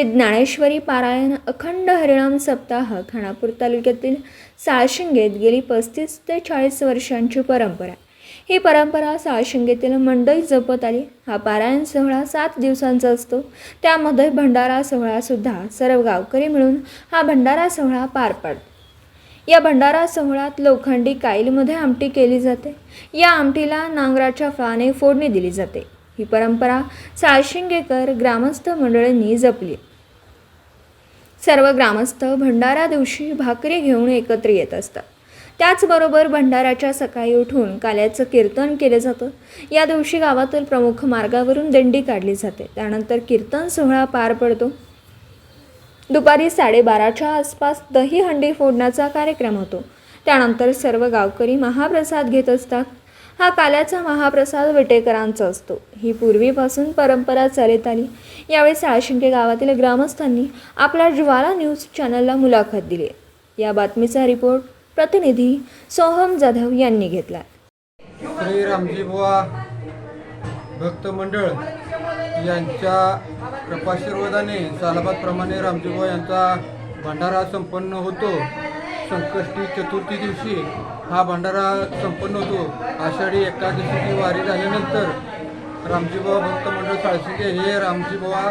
श्री ज्ञानेश्वरी पारायण अखंड हरिणाम सप्ताह खानापूर तालुक्यातील साळशिंगेत गेली पस्तीस ते चाळीस वर्षांची परंपरा. ही परंपरा साळशिंगेतील मंडई जपत आली. हा पारायण सोहळा सात दिवसांचा असतो. त्यामध्ये भंडारा सोहळासुद्धा सर्व गावकरी मिळून हा भंडारा सोहळा पार पाडतो. या भंडारा सोहळ्यात लोखंडी काईलमध्ये आमटी केली जाते. या आमटीला नांगराच्या फळाने फोडणी दिली जाते. ही परंपरा साळशिंगेकर ग्रामस्थ मंडळींनी जपली. सर्व ग्रामस्थ भंडारा दिवशी भाकरी घेऊन एकत्र येत असतात. त्याचबरोबर भंडाराच्या सकाळी उठून काल्याचं कीर्तन केलं जातं. या दिवशी गावातील प्रमुख मार्गावरून दिंडी काढली जाते. त्यानंतर कीर्तन सोहळा पार पडतो. दुपारी साडेबाराच्या आसपास दही हंडी फोडण्याचा कार्यक्रम होतो. त्यानंतर सर्व गावकरी महाप्रसाद घेत असतात. हा काल्याचा महाप्रसाद विटेकरांचा असतो. ही पूर्वीपासून परंपरा चालत आली. यावेळी साळशिंके गावातील ग्रामस्थांनी आपल्या ज्वाला न्यूज चॅनलला मुलाखत दिली. या बातमीचा रिपोर्ट प्रतिनिधी सोहम जाधव यांनी घेतला. श्री रामजी बुवा भक्त मंडळ यांच्या कृपाशीर्वादाने सालाबादप्रमाणे रामजी यांचा भंडारा संपन्न होतो. संकष्टी चतुर्थी दिवशी हा भंडारा संपन्न होतो. आषाढी एकादशीची वारी झाल्यानंतर रामजीबाबा भक्त मंडळ साळशिंगे हे रामजीबाबा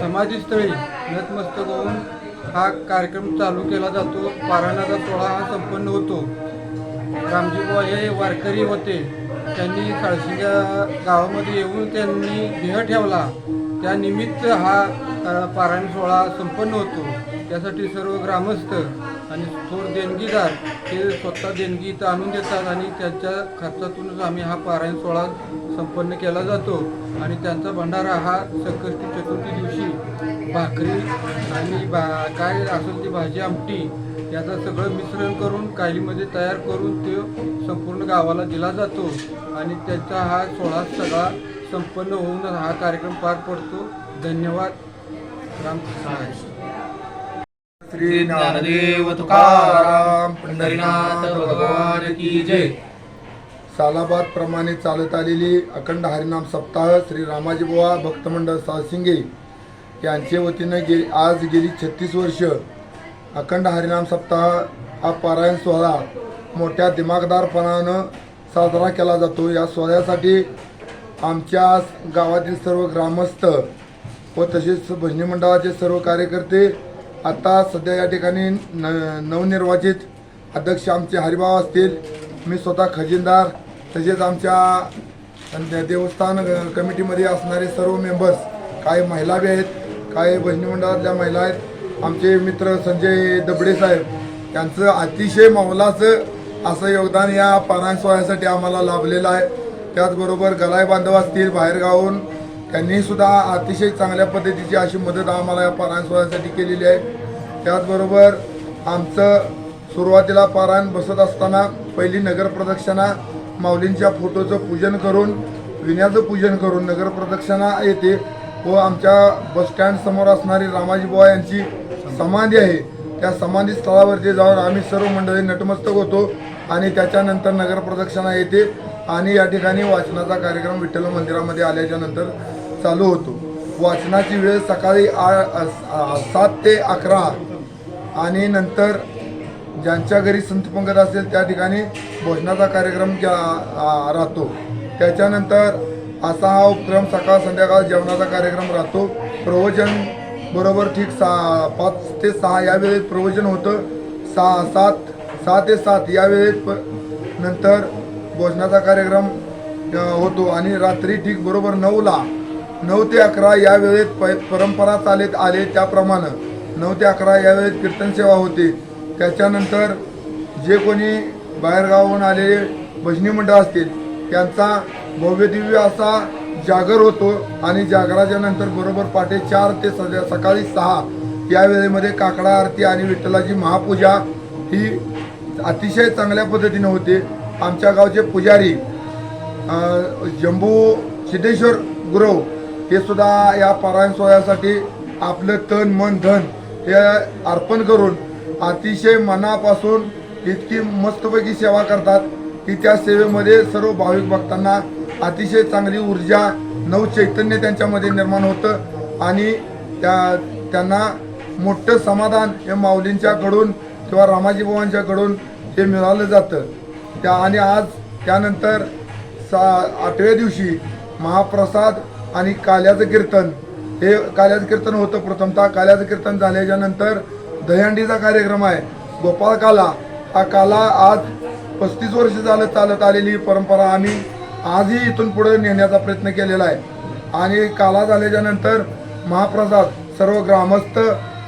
समाधीस्थळी नतमस्तक होऊन हा कार्यक्रम चालू केला जातो. पारायणाचा सोहळा हा संपन्न होतो. रामजीबाबा हे वारकरी होते. त्यांनी साळशिंगा गावामध्ये येऊन त्यांनी देह ठेवला. त्यानिमित्त हा पारायण सोहळा संपन्न होतो. त्यासाठी सर्व ग्रामस्थ आणि थोर देणगीदार हे स्वतः देणगी इथं आणून देतात आणि त्यांच्या खर्चातूनच आम्ही हा पारायण सोहळा संपन्न केला जातो. आणि त्यांचा भंडारा हा संकष्टी चतुर्थी दिवशी भाकरी आणि बा काय असेल ती भाजी आमटी याचं सगळं मिश्रण करून कायलीमध्ये तयार करून ते संपूर्ण गावाला दिला जातो. आणि त्याचा हा सोहळा सगळा संपन्न होऊन हा कार्यक्रम पार पडतो. धन्यवाद. राम हरी. श्री ज्ञानदेव तुकाराम पंढरीनाथ भगवान की जय. सालाबाद प्रमाणे चालत आलेली अखंड हरिनाम सप्ताह श्री रामाजी बुवा भक्तमंडळ साळसिंगे यांचे वतीनं गे आज गेली छत्तीस वर्ष. अखंड हरिनाम सप्ताह हा पारायण सोहळा मोठ्या दिमागदारपणानं साजरा केला जातो. या सोहळ्यासाठी आमच्या गावातील सर्व ग्रामस्थ व तसेच भजनी मंडळाचे सर्व कार्यकर्ते आता सध्या या ठिकाणी न नवनिर्वाचित अध्यक्ष आमचे हरिभाव असतील. मी स्वतः खजिनदार तसेच आमच्या देवस्थान कमिटीमध्ये असणारे सर्व मेंबर्स काही महिला बी आहेत काही भजनी मंडळातल्या महिला आहेत. आमचे मित्र संजय दबडे साहेब यांचं अतिशय मौलाचं असं योगदान या पारायण सोहळ्यासाठी आम्हाला लाभलेलं आहे. त्याचबरोबर गलाय बांधव असतील बाहेरगावून त्यांनी सुद्धा अतिशय चांगल्या पद्धतीची अशी मदत आम्हाला या पारायण सोहळ्यासाठी केलेली आहे. त्याचबरोबर आमचं सुरुवातीला पारायण बसत असताना पहिली नगर प्रदक्षिणा माऊलींच्या फोटोचं पूजन करून विण्याचं पूजन करून नगर प्रदक्षिणा येते व आमच्या बसस्टँडसमोर असणारी रामाजी बुवा यांची समाधी आहे. त्या समाधी स्थळावरती जाऊन आम्ही सर्व मंडळी नटमस्तक होतो आणि त्याच्यानंतर नगर प्रदक्षिणा येते आणि या ठिकाणी वाचनाचा कार्यक्रम विठ्ठल मंदिरामध्ये आल्याच्यानंतर चालू होतो. वाचनाची वेळ सकाळी आ सात ते अकरा. आणि नंतर ज्यांच्या घरी संतपंगत असेल त्या ठिकाणी भोजनाचा कार्यक्रम राहतो. त्याच्यानंतर असा हा उपक्रम सकाळ संध्याकाळ जेवणाचा कार्यक्रम राहतो. प्रवचन बरोबर ठीक सहा पाच ते सहा या वेळेत प्रवचन होतं. सहा सात सहा ते सात या वेळेत प नंतर भोजनाचा कार्यक्रम होतो. आणि रात्री ठीक बरोबर नऊला नऊ ते अकरा या वेळेत प परंपरा चालत आले त्याप्रमाणे. नऊ ते अकरा या वेळेत कीर्तन सेवा होते. त्याच्यानंतर जे कोणी बाहेरगावाहून आलेले भजनी मंडळ असतील त्यांचा भव्यदिव्य असा जागर होतो आणि जागराच्या नंतर बरोबर पहाटे चार ते सध्या सकाळी सहा या वेळेमध्ये काकडा आरती आणि विठ्ठलाची महापूजा ही अतिशय चांगल्या पद्धतीनं होते. आमच्या गावचे पुजारी जम्बू जंबू सिद्धेश्वर गुरव हे सुद्धा या पारायण सोहळ्यासाठी आपलं तन मन धन हे अर्पण करून अतिशय मनापासून इतकी मस्तपैकी सेवा करतात की त्या सेवेमध्ये सर्व भाविक भक्तांना अतिशय चांगली ऊर्जा नव चैतन्य त्यांच्यामध्ये निर्माण होतं आणि त्या त्यांना मोठं समाधान हे माऊलींच्याकडून किंवा रामाजी बुवांच्याकडून हे मिळालं जातं. त्या आणि आज त्यानंतर सा आठव्या दिवशी महाप्रसाद आणि काल्याचं कीर्तन. हे काल्याचं कीर्तन होतं प्रथमतः. काल्याचं कीर्तन झाल्याच्यानंतर दहीहंडीचा कार्यक्रम आहे. गोपाळ काला. हा काला आज पस्तीस वर्ष झालं चालत आलेली परंपरा आम्ही आजही इथून पुढे नेण्याचा प्रयत्न केलेला आहे. आणि काला झाल्याच्यानंतर महाप्रसाद सर्व ग्रामस्थ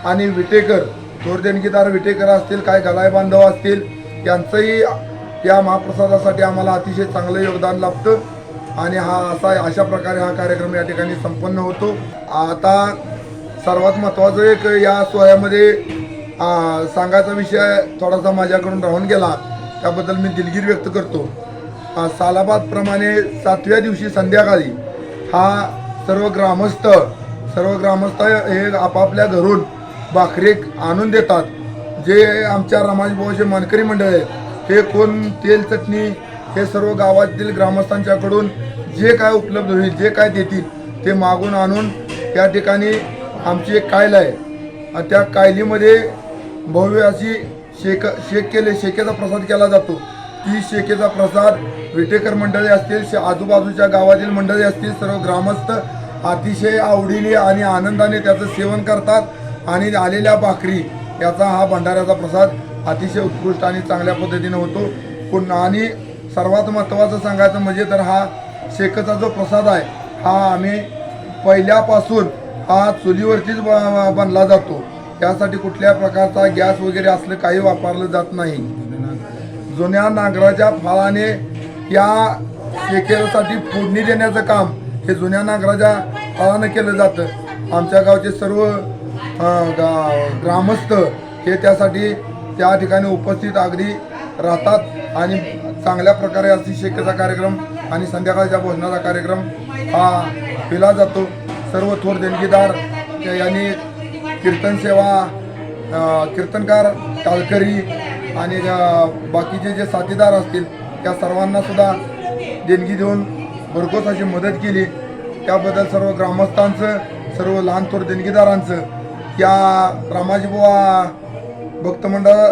आणि विटेकर थोर देणगीदार विटेकर असतील काय गलाय बांधव असतील यांचंही या महाप्रसादासाठी आम्हाला अतिशय चांगलं योगदान लाभतं. आणि हा असा अशा प्रकारे हा कार्यक्रम या ठिकाणी संपन्न होतो. आता सर्वात महत्त्वाचं एक या सोहळ्यामध्ये सांगायचा विषय थोडासा माझ्याकडून राहून गेला. त्याबद्दल मी दिलगीर व्यक्त करतो. आ, सालाबादप्रमाणे सातव्या दिवशी संध्याकाळी हा सर्व ग्रामस्थ सर्व ग्रामस्थ हे आपापल्या घरून भाकरी आणून देतात. जे आमच्या रमाजभाऊचे मानकरी मंडळ आहे हे कोण तेल चटणी हे सर्व गावातील ग्रामस्थांच्याकडून जे काय उपलब्ध होईल जे काय देतील ते मागून आणून त्या ठिकाणी आमची एक कायल आहे. आणि त्या कायलीमध्ये भव्य अशी शेक शेक केले शेकेचा प्रसाद केला जातो. ती शेकेचा प्रसाद विटेकर मंडळी असतील शे- आजूबाजूच्या गावातील मंडळी असतील सर्व ग्रामस्थ अतिशय आवडीने आणि आनंदाने त्याचं सेवन करतात आणि आलेल्या भाकरी याचा हा भंडाऱ्याचा प्रसाद अतिशय उत्कृष्ट आणि चांगल्या पद्धतीने होतो. पुन्हा आणि सर्वात महत्त्वाचं सांगायचं म्हणजे तर हा शेकचा जो प्रसाद आहे हा आम्ही पहिल्यापासून हा चुलीवरतीच ब- बनला जातो. त्यासाठी कुठल्या प्रकारचा गॅस वगैरे असलं काही वापरलं जात नाही. जुन्या नांगराच्या फळाने या शेकेसाठी फोडणी देण्याचं काम हे जुन्या नांगराच्या फळानं केलं जातं. आमच्या गावचे सर्व गा- ग्रामस्थ हे त्यासाठी त्या ठिकाणी उपस्थित अगदी राहतात आणि चांगल्या प्रकारे अशी कार्यक्रम आणि संध्याकाळच्या भोजनाचा कार्यक्रम हा केला जातो. सर्व थोर देणगीदार यांनी कीर्तन सेवा कीर्तनकार टाळकरी आणि बाकीचे जे साथीदार असतील त्या सर्वांना सुद्धा देणगी देऊन भरघोस अशी मदत केली. त्याबद्दल सर्व ग्रामस्थांचं सर्व लहान थोर देणगीदारांचं या रामाजीबुवा भक्तमंडळ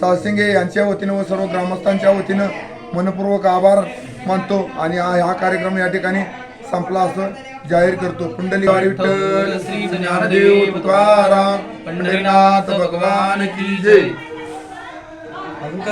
साळसिंगे यांच्या वतीनं व सर्व ग्रामस्थांच्या वतीनं मनपूर्वक आभार मानतो आणि हा हा कार्यक्रम या ठिकाणी संपला असं जाहीर करतो. कुंडली विठ्ठल श्री ज्ञानदेव तुकाराम पंढरीनाथ भगवान की जय.